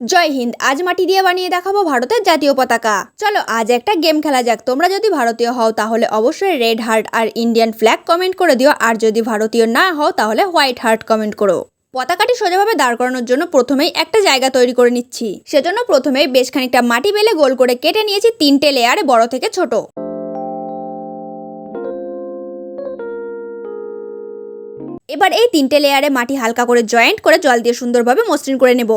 জয় হিন্দ, আজ মাটি দিয়ে বানিয়ে দেখাবো ভারতের জাতীয় পতাকা। চলো, আজ একটা গেম খেলা যাক। তোমরা যদি ভারতীয় হও, তাহলে অবশ্যই রেড হার্ট আর ইন্ডিয়ান ফ্ল্যাগ কমেন্ট করে দিও। আর যদি ভারতীয় না হও, তাহলে হোয়াইট হার্ট কমেন্ট করো। পতাকাটি সোজাভাবে দাঁড় করানোর জন্য প্রথমেই একটা জায়গা তৈরি করে নিচ্ছি। সেজন্য প্রথমেই বেশ খানিকটা মাটি বেলে গোল করে কেটে নিয়েছি তিনটে লেয়ারে বড় থেকে ছোট। এবার এই তিনটে লেয়ারে মাটি হালকা করে জয়েন্ট করে জল দিয়ে সুন্দরভাবে মসৃণ করে নেব।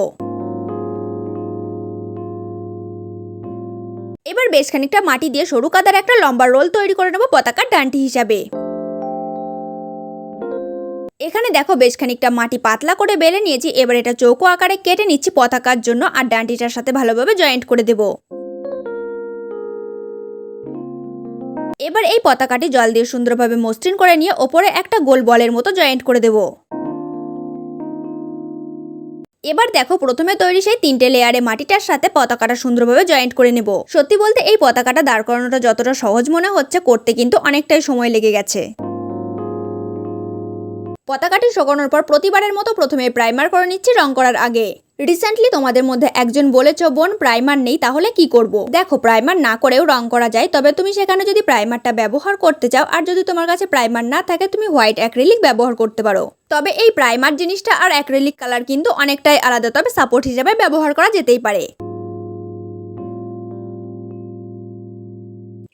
এবার বেশ খানিকটা মাটি দিয়ে সরু কাদার একটা লম্বা রোল তৈরি করে নেব পতাকার ডান্টি হিসাবে। এখানে দেখো বেশ খানিকটা মাটি পাতলা করে বেলে নিয়েছি, এবার এটা চৌকো আকারে কেটে নিচ্ছি পতাকার জন্য আর ডান্টিটার সাথে ভালোভাবে জয়েন্ট করে দেব। এবার এই পতাকাটি জল দিয়ে সুন্দরভাবে মসৃণ করে নিয়ে ওপরে একটা গোল বলের মতো জয়েন্ট করে দেব। এবার দেখো প্রথমে তৈরি সেই তিনটে লেয়ারে মাটিটার সাথে পতাকাটা সুন্দরভাবে জয়েন্ট করে নেব। সত্যি বলতে এই পতাকাটা দাঁড় করানোটা যতটা সহজ মনে হচ্ছে, করতে কিন্তু অনেকটাই সময় লেগে গেছে। পতাকাটি শোকানোর পর প্রতিবারের মতো প্রথমে প্রাইমার করে নিচ্ছি রং করার আগে। রিসেন্টলি তোমাদের মধ্যে একজন বলেছ, বোন প্রাইমার নেই, তাহলে কি করব? দেখো প্রাইমার না করেও রং করা যায়, তবে তুমি সেখানে যদি প্রাইমারটা ব্যবহার করতে চাও, আর যদি তোমার কাছে প্রাইমার না থাকে, তুমি হোয়াইট অ্যাক্রিলিক ব্যবহার করতে পারো। তবে এই প্রাইমার জিনিসটা আর অ্যাক্রিলিক কালার কিন্তু অনেকটাই আলাদা, তবে সাপোর্ট হিসাবে ব্যবহার করা যেতেই পারে।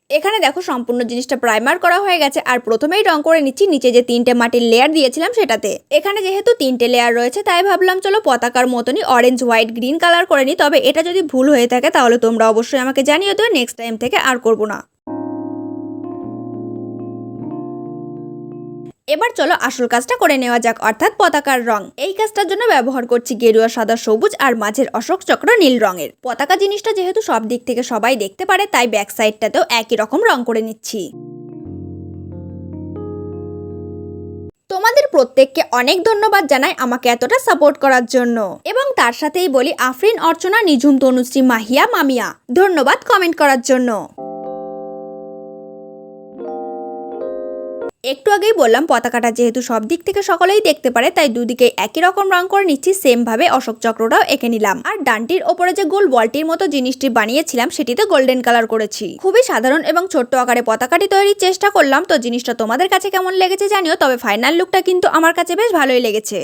এখানে দেখো সম্পূর্ণ জিনিসটা প্রাইমার করা হয়ে গেছে আর প্রথমেই রং করে নিচ্ছি, নিচে যে তিনটে মাটির লেয়ার দিয়েছিলাম সেটাতে। এখানে যেহেতু তিনটে লেয়ার রয়েছে, তাই ভাবলাম চলো পতাকার মতনই অরেঞ্জ হোয়াইট গ্রিন কালার করে নিই। তবে এটা যদি ভুল হয়ে থাকে তাহলে তোমরা অবশ্যই আমাকে জানিয়ে দিও নেক্সট টাইম থেকে আর করব না। এবার চলো আসল কাজটা করে নেওয়া যাক, অর্থাৎ পতাকার রং। এই কাজটার জন্য ব্যবহার করছি গেরুয়া, সাদা, সবুজ আর মাঝের অশোক চক্র নীল রঙের। পতাকা জিনিসটা যেহেতু সব দিক থেকে সবাই দেখতে পারে, তাই ব্যাক সাইডটাতেও একই রকম রং করে নিচ্ছি। তোমাদের প্রত্যেককে অনেক ধন্যবাদ জানাই আমাকে এতটা সাপোর্ট করার জন্য। এবং তার সাথেই বলি, আফরিন, অর্চনা, নিঝুম, তনুশ্রী, মাহিয়া, মামিয়া। ধন্যবাদ কমেন্ট করার জন্য। একটু আগেই বললাম, পতাকাটা যেহেতু সব দিক থেকে সকলেই দেখতে পারে, তাই দুদিকে একই রকম রং করে নিচ্ছি সেম ভাবে অশোক চক্রটাও এঁকে নিলাম। আর ডানটির ওপরে যে গোল বলটির মতো জিনিসটি বানিয়েছিলাম, সেটিতে গোল্ডেন কালার করেছি। খুবই সাধারণ এবং ছোট্ট আকারে পতাকাটি তৈরির চেষ্টা করলাম, তো জিনিসটা তোমাদের কাছে কেমন লেগেছে জানিও, তবে ফাইনাল লুকটা কিন্তু আমার কাছে বেশ ভালোই লেগেছে।